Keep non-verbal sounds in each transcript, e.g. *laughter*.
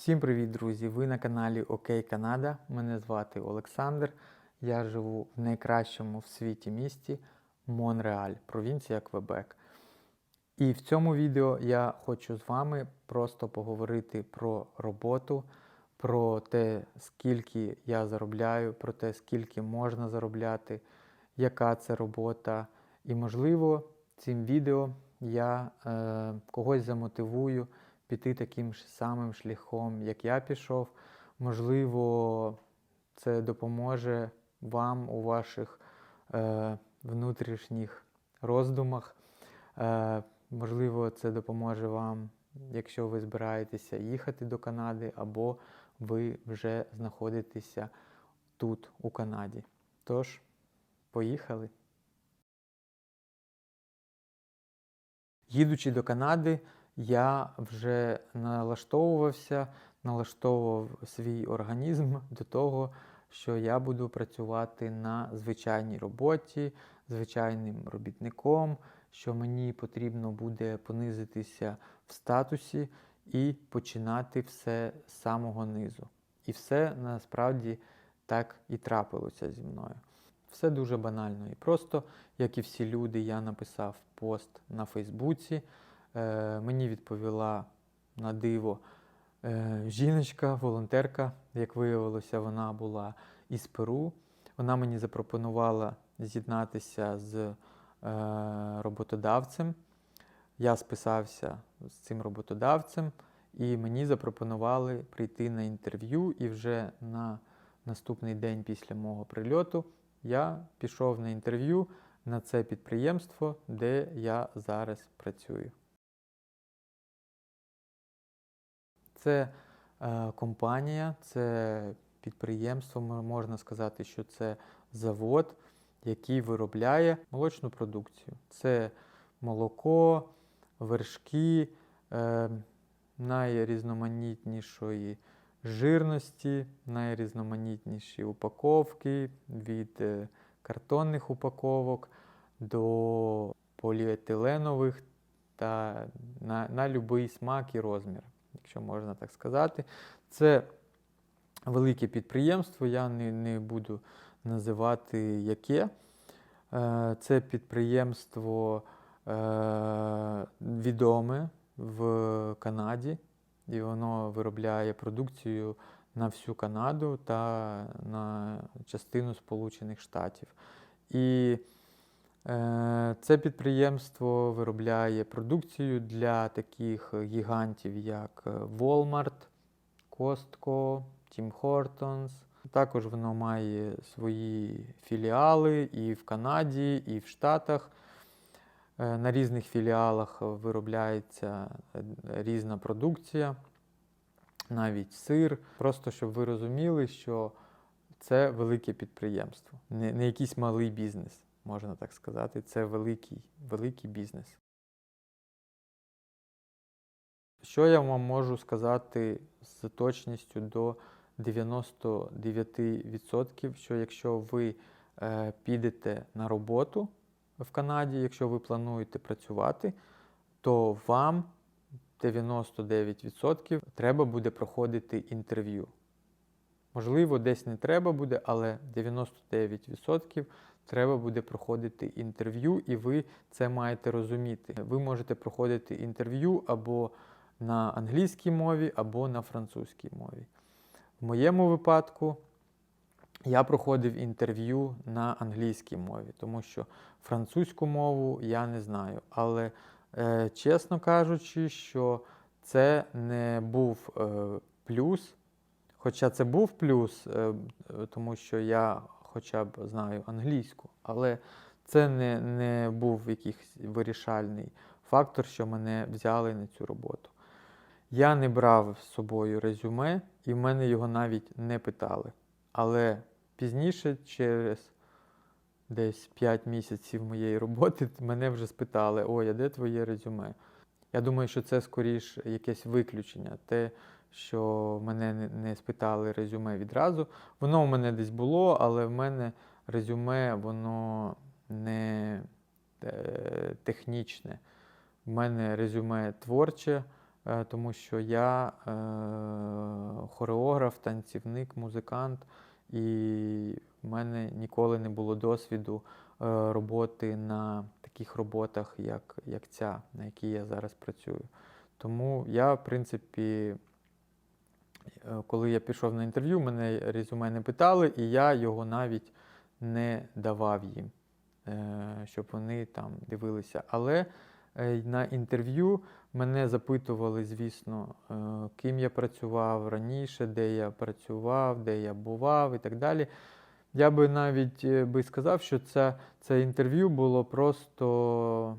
Всім привіт, друзі! Ви на каналі Окей Канада. Мене звати Олександр. Я живу в найкращому в світі місті Монреаль, провінція Квебек. І в цьому відео я хочу з вами просто поговорити про роботу, про те, скільки я заробляю, про те, скільки можна заробляти, яка це робота. І, можливо, цим відео я е, когось замотивую піти таким ж самим шляхом, як я пішов. Можливо, це допоможе вам у ваших е, внутрішніх роздумах. Е, можливо, це допоможе вам, якщо ви збираєтеся їхати до Канади, або ви вже знаходитеся тут, у Канаді. Тож, поїхали. Їдучи до Канади, я вже налаштовувався, налаштовував свій організм *laughs* до того, що я буду працювати на звичайній роботі, звичайним робітником, що мені потрібно буде понизитися в статусі і починати все з самого низу. І все насправді так і трапилося зі мною. Все дуже банально і просто, як і всі люди, я написав пост на Фейсбуці. Е, мені відповіла на диво е, жіночка, волонтерка. Як виявилося, вона була із Перу. Вона мені запропонувала з'єднатися з е, роботодавцем. Я списався з цим роботодавцем, і мені запропонували прийти на інтерв'ю. І вже на наступний день після мого прильоту я пішов на інтерв'ю на це підприємство, де я зараз працюю. Це е, компанія, це підприємство, можна сказати, що це завод, який виробляє молочну продукцію. Це молоко, вершки е, найрізноманітнішої жирності, найрізноманітніші упаковки від е, картонних упаковок до поліетиленових та на, на будь-який смак і розмір, якщо можна так сказати. Це велике підприємство, я не, не буду називати яке. Е, Це підприємство е, відоме в Канаді, і воно виробляє продукцію на всю Канаду та на частину Сполучених Штатів. І це підприємство виробляє продукцію для таких гігантів, як Walmart, Costco, Tim Hortons. Також воно має свої філіали і в Канаді, і в Штатах. Е, На різних філіалах виробляється е, різна продукція, навіть сир. Просто щоб ви розуміли, що це велике підприємство, не якийсь малий бізнес, можна так сказати. Це великий, великий бізнес. Що я вам можу сказати з точністю до 99%, що якщо ви е, підете на роботу в Канаді, якщо ви плануєте працювати, то вам 99% треба буде проходити інтерв'ю. Можливо, десь не треба буде, але 99% треба буде проходити інтерв'ю, і ви це маєте розуміти. Ви можете проходити інтерв'ю або на англійській мові, або на французькій мові. В моєму випадку я проходив інтерв'ю на англійській мові, тому що французьку мову я не знаю. Але, е, чесно кажучи, що це не був е, плюс. Хоча це був плюс, е, тому що я хоча б знаю англійську, але це не, не був якийсь вирішальний фактор, що мене взяли на цю роботу. Я не брав з собою резюме, і в мене його навіть не питали. Але пізніше, через десь 5 місяців моєї роботи, *laughs* мене вже спитали: ой, а де твоє резюме? Я думаю, що це скоріш якесь виключення. Те, що мене не- спитали резюме відразу. Воно в мене десь було, але в мене резюме, воно не е, технічне. В мене резюме творче, е, тому що я е, хореограф, танцівник, музикант, і в мене ніколи не було досвіду роботи на таких роботах, як, як ця, на якій я зараз працюю. Тому я, в принципі, коли я пішов на інтерв'ю, мене резюме не питали, і я його навіть не давав їм, е, щоб вони там дивилися. Але е, на інтерв'ю мене запитували, звісно, е, ким я працював раніше, де я працював, де я бував і так далі. Я би навіть е, би сказав, що це, це інтерв'ю було просто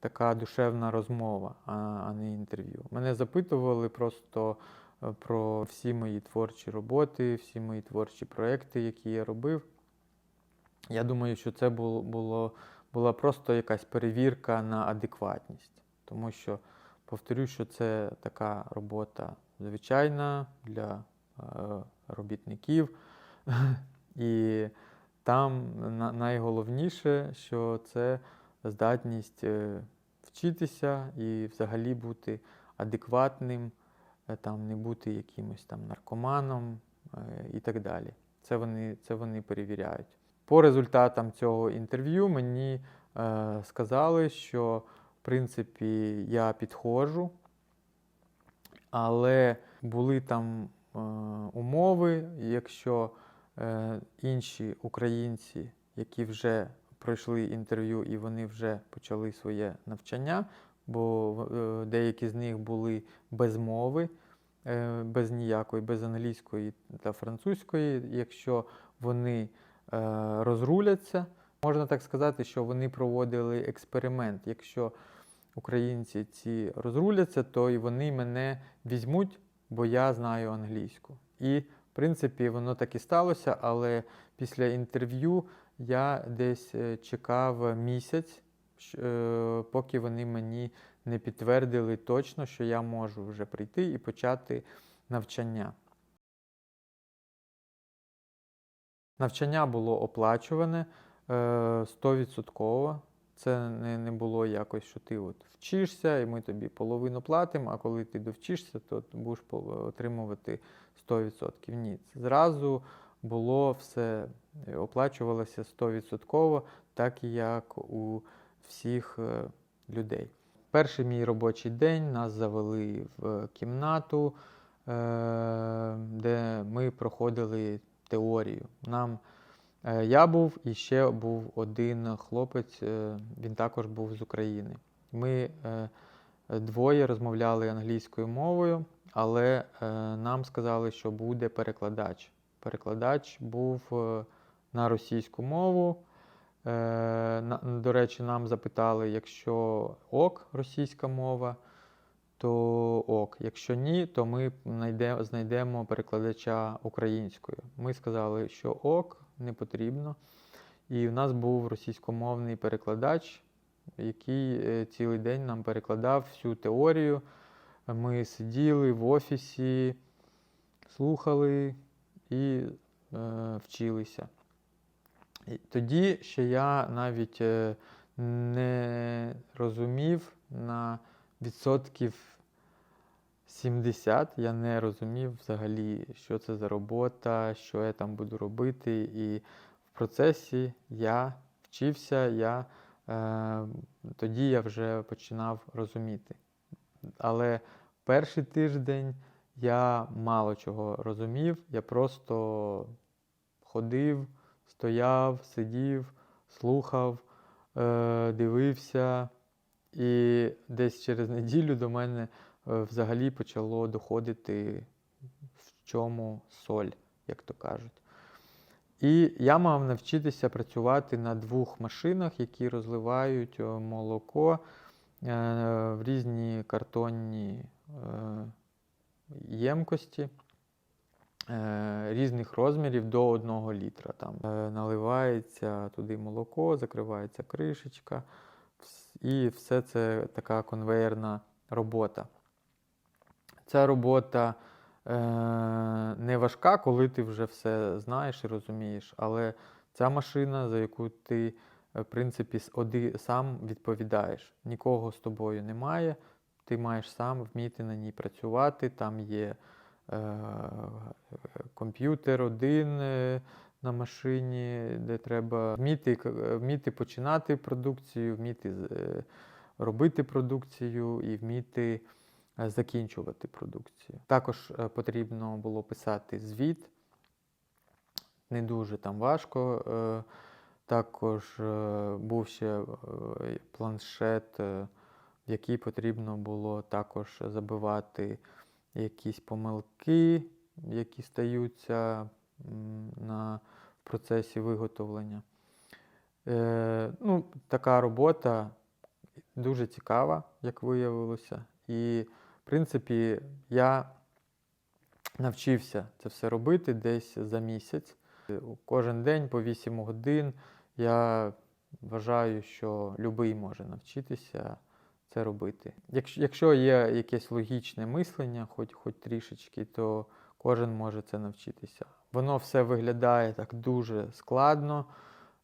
така душевна розмова, а, а не інтерв'ю. Мене запитували просто е, про всі мої творчі роботи, всі мої творчі проекти, які я робив. Я думаю, що це було, було, була просто якась перевірка на адекватність, тому що, повторю, що це така робота звичайна для е, робітників. І там на- найголовніше, що це здатність е, вчитися і взагалі бути адекватним, е, там, не бути якимось там наркоманом е, і так далі. Це вони, це вони перевіряють. По результатам цього інтерв'ю мені е, сказали, що в принципі я підходжу, але були там е, умови, якщо е, інші українці, які вже пройшли інтерв'ю і вони вже почали своє навчання, бо е, деякі з них були без мови, е, без ніякої, без англійської та французької. Якщо вони е, розруляться, можна так сказати, що вони проводили експеримент. Якщо українці ці розруляться, то і вони мене візьмуть, бо я знаю англійську. І, в принципі, воно так і сталося, але після інтерв'ю я десь чекав місяць, поки вони мені не підтвердили точно, що я можу вже прийти і почати навчання. Навчання було оплачуване е, 100%. Це не, було якось, що ти от вчишся, і ми тобі половину платимо, а коли ти довчишся, то будеш отримувати 100%. Ні, зразу було все е, оплачувалося 100%, так як у всіх е, людей. Перший мій робочий день нас завели в кімнату, е, де ми проходили теорію. Нам е, я був і ще був один хлопець, він також був з України. Ми двоє розмовляли англійською мовою, але нам сказали, що буде перекладач. Перекладач був на російську мову. Е, До речі, нам запитали, якщо ок російська мова, то ок. Якщо ні, то ми знайдемо перекладача українською. Ми сказали, що ок, не потрібно. І в нас був російськомовний перекладач, який е, цілий день нам перекладав всю теорію. Ми сиділи в офісі, слухали і е, вчилися. Тоді ще я навіть е, не розумів на відсотків 70, я не розумів взагалі, що це за робота, що я там буду робити. І в процесі я вчився, я, е, тоді я вже починав розуміти. Але перший тиждень я мало чого розумів, я просто ходив, стояв, сидів, слухав, е, дивився. І десь через неділю до мене е, взагалі почало доходити, в чому соль, як то кажуть. І я мав навчитися працювати на двох машинах, які розливають е, молоко в різні картонні ємкості різних розмірів до 1 літра. Там е, наливається туди молоко, закривається кришечка, і все це така конвейерна робота. Ця робота е, не важка, коли ти вже все знаєш і розумієш, але ця машина, за яку ти, е, в принципі, сам відповідаєш. Нікого з тобою немає, ти маєш сам вміти на ній працювати. Там є е, комп'ютер один е, на машині, де треба вміти, е, вміти починати продукцію, вміти е, робити продукцію і вміти е, закінчувати продукцію. Також е, потрібно було писати звіт, не дуже там важко. е, Також е, був ще е, планшет, е, в який потрібно було також забивати якісь помилки, які стаються на процесі виготовлення. Е, ну, така робота дуже цікава, як виявилося. І, в принципі, я навчився це все робити десь за місяць. Кожен день по 8 годин. Я вважаю, що будь-який може навчитися це робити. Якщо, є якесь логічне мислення, хоч, хоч трішечки, то кожен може це навчитися. Воно все виглядає так дуже складно,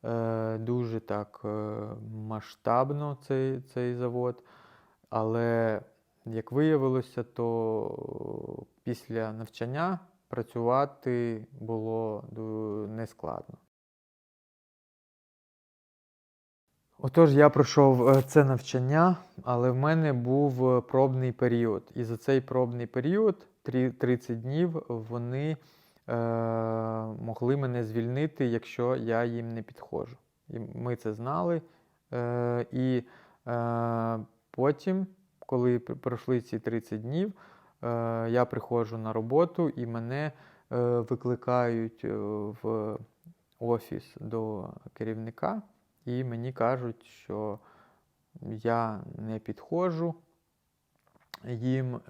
е, дуже так е, масштабно цей, цей завод. Але як виявилося, то після навчання працювати було нескладно. Отож, я пройшов е, це навчання, але в мене був е, пробний період. І за цей пробний період, 30 днів, вони е, могли мене звільнити, якщо я їм не підходжу. І ми це знали. Е, і е, потім, коли пройшли ці 30 днів, е, я приходжу на роботу і мене е, викликають е, в офіс до керівника, і мені кажуть, що я не підходжу їм, е,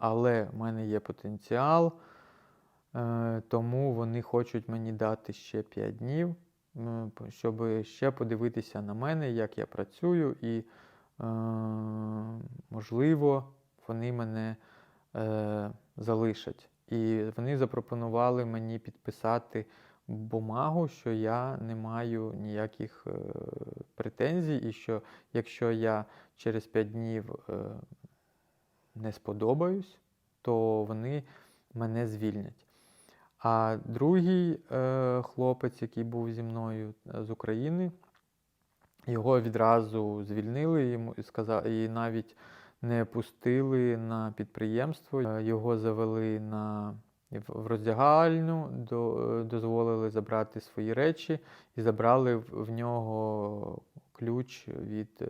але в мене є потенціал, е, тому вони хочуть мені дати ще 5 днів, щоб ще подивитися на мене, як я працюю, і, е, можливо, вони мене залишать. І вони запропонували мені підписати бумагу, що я не маю ніяких е, претензій, і що якщо я через 5 днів е, не сподобаюсь, то вони мене звільнять. А другий е, хлопець, який був зі мною е, з України, його відразу звільнили йому і сказали, і навіть не пустили на підприємство. Е, Його завели на в до, е, дозволили забрати свої речі і забрали в, в нього ключ від, е,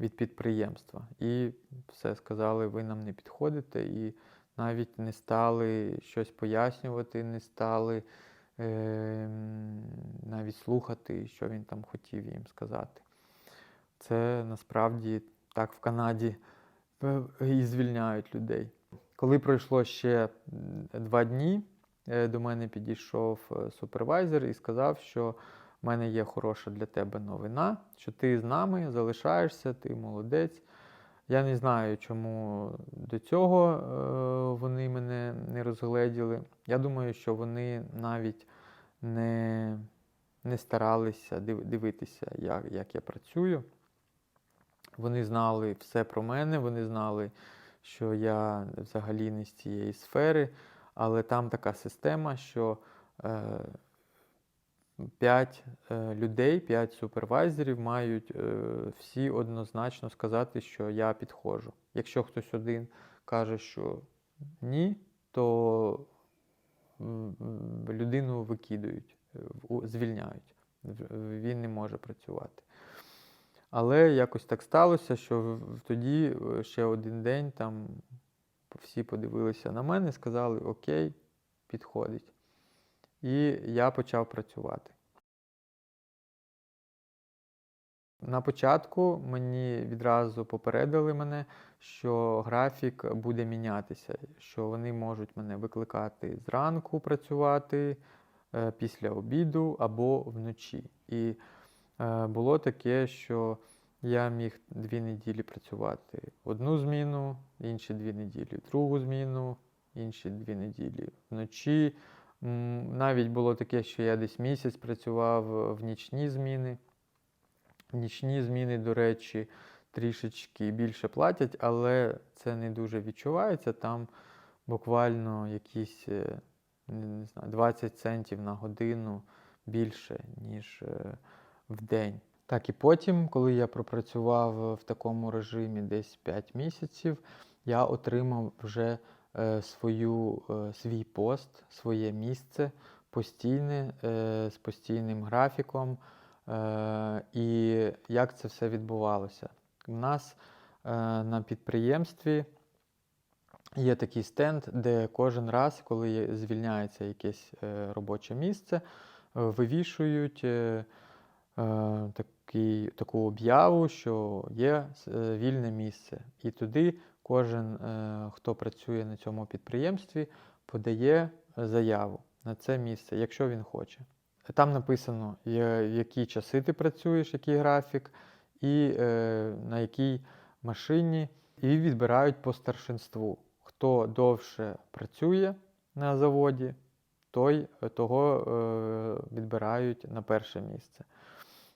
від підприємства. І все сказали, ви нам не підходите, і навіть не стали щось пояснювати, не стали е, навіть слухати, що він там хотів їм сказати. Це насправді так в Канаді е, і звільняють людей. Коли пройшло ще два дні, е, до мене підійшов е, супервайзер і сказав, що в мене є хороша для тебе новина, що ти з нами залишаєшся, ти молодець. Я не знаю, чому до цього е, вони мене не розгледіли. Я думаю, що вони навіть не, не старалися дивитися, як, як я працюю. Вони знали все про мене, вони знали, що я взагалі не з цієї сфери, але там така система, що е, 5 е, людей, 5 супервайзерів мають е, всі однозначно сказати, що я підходжу. Якщо хтось один каже, що ні, то людину викидають, е, звільняють. Він не може працювати. Але якось так сталося, що тоді е, ще один день там всі подивилися на мене, сказали: Окей, підходить. І я почав працювати. На початку мені відразу попередили мене, що графік буде мінятися, що вони можуть мене викликати зранку працювати, е, після обіду або вночі. І було таке, що я міг дві неділі працювати одну зміну, інші дві неділі другу зміну, інші дві неділі вночі. Навіть було таке, що я десь місяць працював в нічні зміни. Нічні зміни, до речі, трішечки більше платять, але це не дуже відчувається. Там буквально якісь е, не знаю, 20 центів на годину більше, ніж е, в день. Так, і потім, коли я пропрацював в такому режимі десь 5 місяців, я отримав вже е, свою, е, свій пост, своє місце постійне, е, з постійним графіком. Е, і як це все відбувалося? У нас е, на підприємстві є такий стенд, де кожен раз, коли звільняється якесь е, робоче місце, е, вивішують е, е, такий, таку об'яву, що є е, вільне місце. І туди кожен, е, хто працює на цьому підприємстві, подає заяву на це місце, якщо він хоче. Там написано, які часи ти працюєш, який графік, і на якій машині, і відбирають по старшинству. Хто довше працює на заводі, той, того відбирають на перше місце.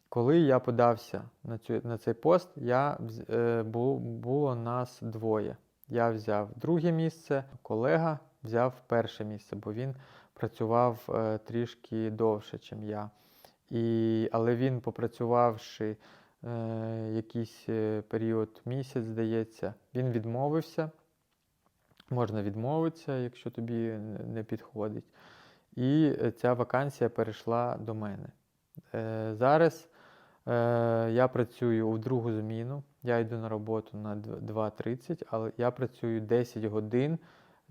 Коли я подався на, цю, на цей пост, я, е, бу, було нас двоє. Я взяв друге місце, колега взяв перше місце, бо він працював е, трішки довше, ніж я. І, але він, попрацювавши е, якийсь е, період місяць, здається, він відмовився. Можна відмовитися, якщо тобі не- підходить. І е, ця вакансія перейшла до мене. Е, зараз я працюю у другу зміну. Я йду на роботу на 2.30, але я працюю 10 годин,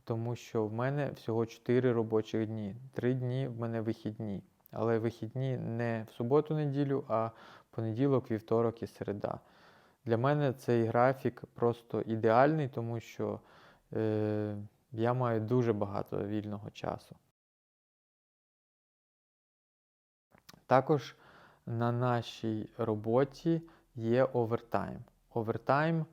тому що в мене всього 4 робочих дні. 3 дні в мене вихідні. Але вихідні не в суботу-неділю, а понеділок, вівторок і середа. Для мене цей графік просто ідеальний, тому що е, я маю дуже багато вільного часу. Також на нашій роботі є овертайм. Овертайм е,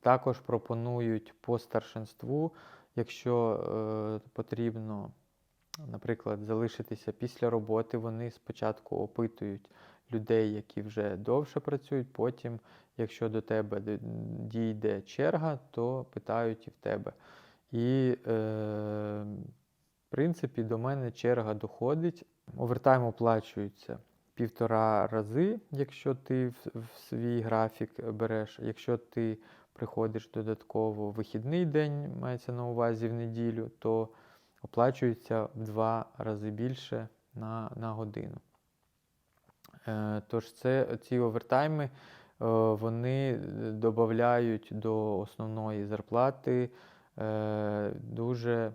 також пропонують по старшинству, якщо е, потрібно, наприклад, залишитися після роботи, вони спочатку опитують людей, які вже довше працюють, потім, якщо до тебе дійде черга, то питають і в тебе. І е, в принципі, до мене черга доходить. Овертайм оплачується півтора рази, якщо ти в, в свій графік береш. Якщо ти приходиш додатково вихідний день, мається на увазі в неділю, то оплачується в два рази більше на, на годину. Е, Тож це ці овертайми е, вони додають до основної зарплати е, дуже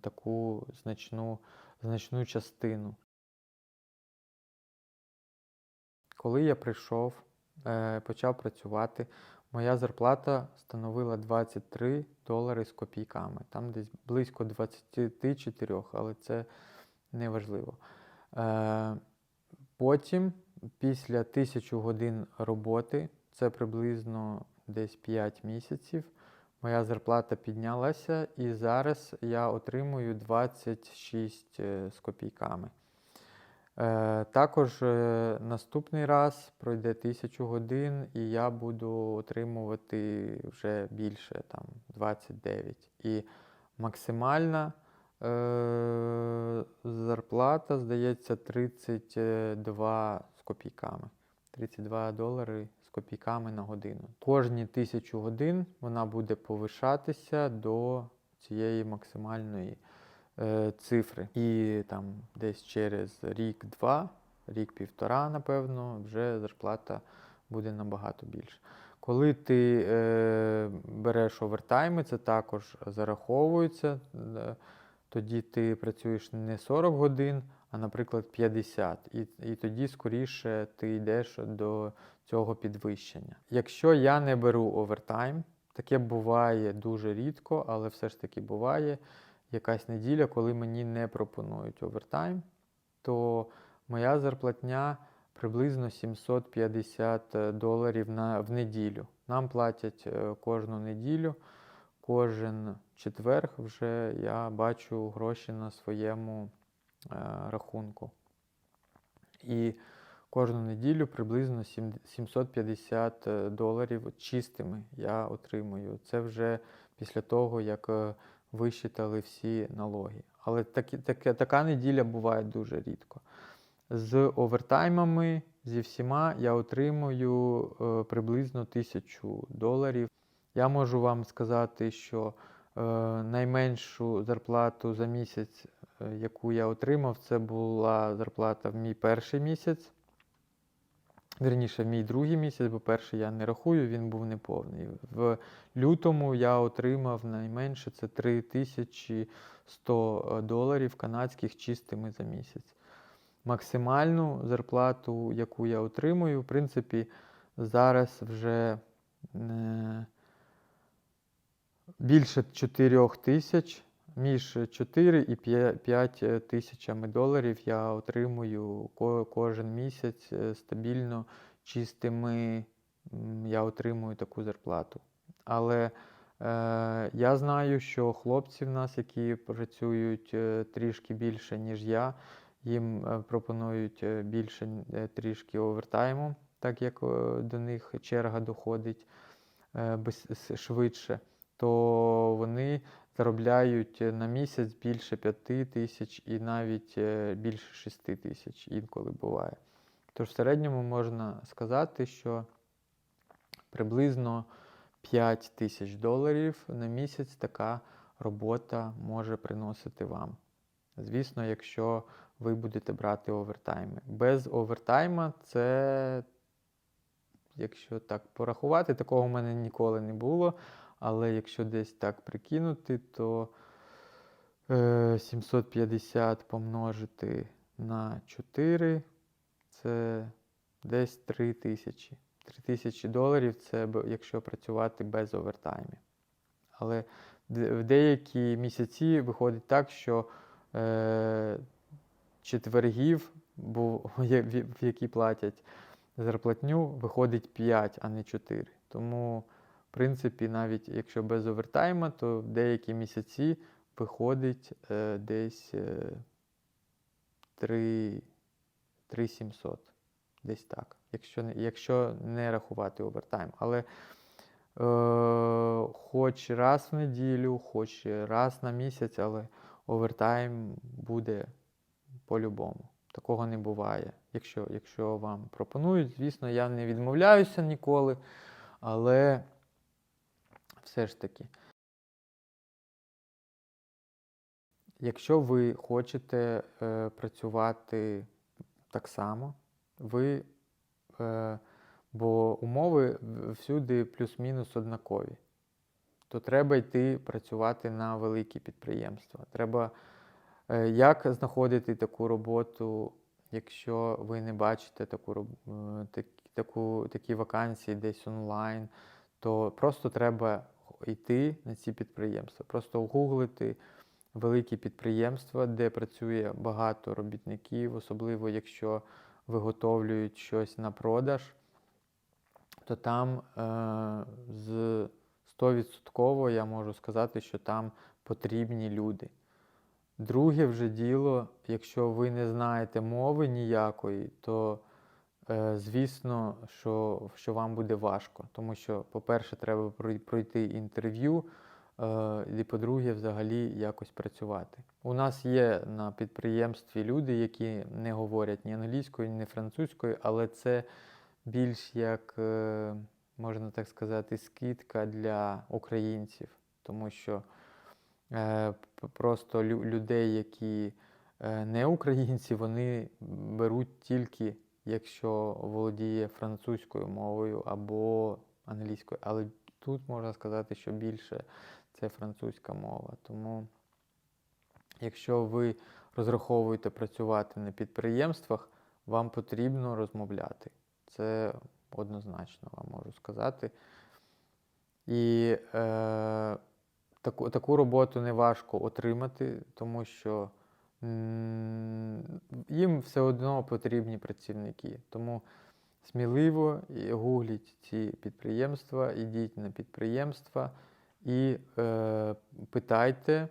таку значну, значну частину. Коли я прийшов, е, почав працювати, моя зарплата становила 23 долари з копійками. Там десь близько 24, але це не важливо. Е, Потім, після 1000 годин роботи, це приблизно десь 5 місяців, моя зарплата піднялася, і зараз я отримую 26 е, з копійками. Е, Також е, наступний раз пройде 1000 годин, і я буду отримувати вже більше, там 29. І максимальна е, зарплата, здається, 32 з копійками. 32 долари копійками на годину. Кожні 1000 годин вона буде повишатися до цієї максимальної е, цифри. І там десь через рік-два, рік-півтора, напевно, вже зарплата буде набагато більше. Коли ти е, береш овертайми, це також зараховується. е, Тоді ти працюєш не 40 годин, а, наприклад, 50. І, і тоді скоріше ти йдеш до цього підвищення. Якщо я не беру овертайм, таке буває дуже рідко, але все ж таки буває якась неділя, коли мені не пропонують овертайм, то моя зарплатня приблизно 750 доларів на, в неділю. Нам платять е, кожну неділю, кожен четверг вже я бачу гроші на своєму е, рахунку. І кожну неділю приблизно 750 е, доларів чистими я отримую. Це вже після того, як е, висчитали всі налоги. Але такі, таке, така неділя буває дуже рідко. З овертаймами, зі всіма я отримую е, приблизно 1000 доларів. Я можу вам сказати, що е, найменшу зарплату за місяць, е, яку я отримав, це була зарплата в мій перший місяць. Вірніше, мій другий місяць, бо перший я не рахую, він був неповний. В лютому я отримав найменше це 3100 доларів канадських чистими за місяць. Максимальну зарплату, яку я отримую, в принципі, зараз вже е, більше 4 тисяч, між 4 і 5 тисячами доларів я отримую кожен місяць е, стабільно чистими. Я отримую таку зарплату. Але е, я знаю, що хлопці в нас, які працюють е, трішки більше, ніж я, їм е, пропонують е, більше е, трішки овертайму, так як е, до них черга доходить е, швидше, то вони заробляють е, на місяць більше 5 тисяч і навіть е, більше 6 тисяч інколи буває. Тож в середньому можна сказати, що приблизно 5 тисяч доларів на місяць така робота може приносити вам. Звісно, якщо ви будете брати овертайми. Без овертайма це, якщо так порахувати, такого в мене ніколи не було. Але якщо десь так прикинути, то е, 750 помножити на 4 це десь 3 тисячі. 3 тисячі доларів це якщо працювати без овертаймів. Але в деякі місяці виходить так, що е, четвергів, *laughs* в які платять зарплатню, виходить 5, а не 4. Тому, принципі, навіть якщо без овертайма, то в деякі місяці виходить е, десь е, 3, 3700. Десь так. Якщо якщо не рахувати овертайм. Але е, хоч раз в неділю, хоч раз на місяць, але овертайм буде по-любому. Такого не буває. Якщо, якщо вам пропонують, звісно, я не відмовляюся ніколи, але все ж таки. Якщо ви хочете е, працювати так само, ви, е, бо умови всюди плюс-мінус однакові, то треба йти працювати на великі підприємства. Треба Е, Як знаходити таку роботу, якщо ви не бачите таку, е, так- таку, такі вакансії десь онлайн, то просто треба йти на ці підприємства, просто гуглити великі підприємства, де працює багато робітників, особливо якщо виготовлюють щось на продаж, то там е, з 100% я можу сказати, що там потрібні люди. Друге вже діло, якщо ви не знаєте мови ніякої, то звісно, що, що вам буде важко. Тому що, по-перше, треба пройти інтерв'ю, е, і по-друге, взагалі якось працювати. У нас є на підприємстві люди, які не говорять ні англійською, ні французькою, але це більш як, е, можна так сказати, скидка для українців, тому що е, просто людей, які е, не українці, вони беруть тільки якщо володіє французькою мовою або англійською. Але тут можна сказати, що більше це французька мова. Тому, якщо ви розраховуєте працювати на підприємствах, вам потрібно розмовляти. Це однозначно вам можу сказати. І е, таку, таку роботу не важко отримати, тому що їм все одно потрібні працівники. Тому сміливо гугліть ці підприємства, ідіть на підприємства і е, питайте,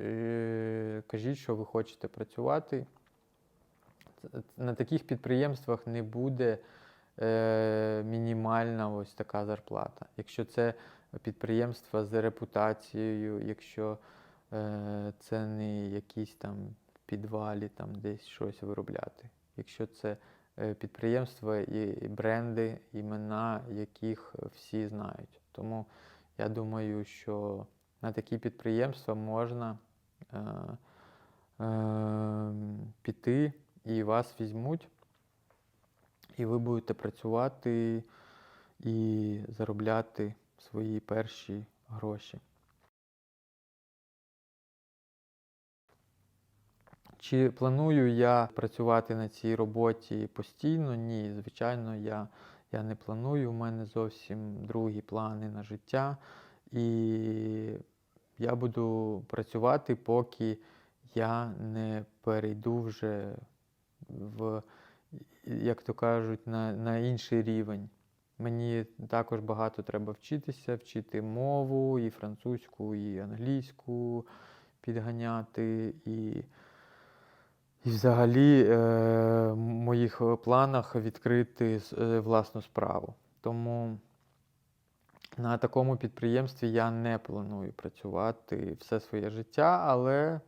е, кажіть, що ви хочете працювати. На таких підприємствах не буде е, мінімальна ось така зарплата. Якщо це підприємства з репутацією, якщо е, це не якісь там в підвалі там десь щось виробляти. Якщо це е, підприємства і бренди, імена яких всі знають. Тому я думаю, що на такі підприємства можна е, е, піти і вас візьмуть, і ви будете працювати і заробляти свої перші гроші. Чи планую я працювати на цій роботі постійно? Ні, звичайно, я, я не планую. У мене зовсім другі плани на життя. І я буду працювати, поки я не перейду вже в, як то кажуть, на, на інший рівень. Мені також багато треба вчитися, вчити мову, і французьку, і англійську підганяти. І, і взагалі е, в моїх планах відкрити е, власну справу. Тому на такому підприємстві я не планую працювати все своє життя, але,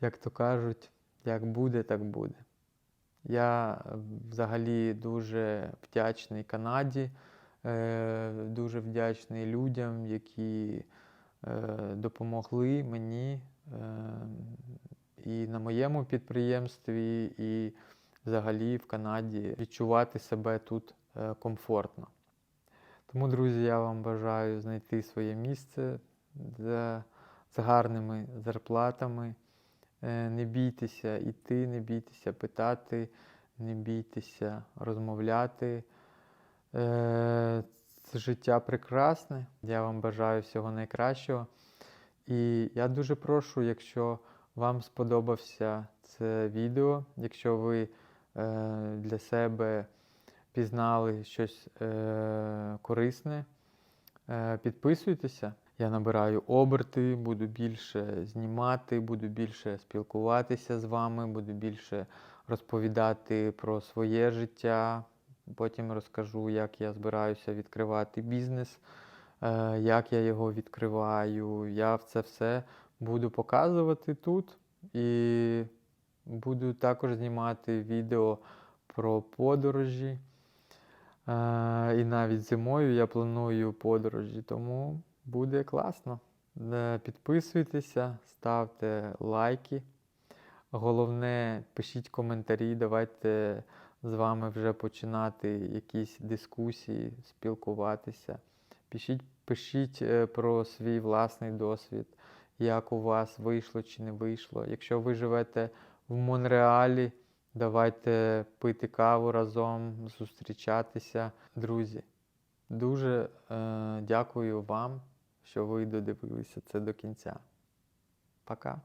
як то кажуть, як буде, так буде. Я е, взагалі дуже вдячний Канаді, е, дуже вдячний людям, які е, допомогли мені е, на моєму підприємстві, і взагалі в Канаді відчувати себе тут е, комфортно. Тому, друзі, я вам бажаю знайти своє місце з, гарними зарплатами. Е, Не бійтеся йти, не бійтеся питати, не бійтеся розмовляти. Е, Це життя прекрасне. Я вам бажаю всього найкращого. І я дуже прошу, якщо вам сподобався це відео, якщо ви е, для себе пізнали щось е, корисне, е, підписуйтеся. Я набираю оберти, буду більше знімати, буду більше спілкуватися з вами, буду більше розповідати про своє життя. Потім розкажу, як я збираюся відкривати бізнес, е, як я його відкриваю. Я в це все буду показувати тут і буду також знімати відео про подорожі. Е, І навіть зимою я планую подорожі, тому буде класно. Е, Підписуйтеся, ставте лайки. Головне, пишіть коментарі, давайте з вами вже починати якісь дискусії, спілкуватися. Пишіть, пишіть е, про свій власний досвід, як у вас вийшло чи не вийшло. Якщо ви живете в Монреалі, давайте пити каву разом, зустрічатися. Друзі, дуже е, дякую вам, що ви додивилися це до кінця. Пока.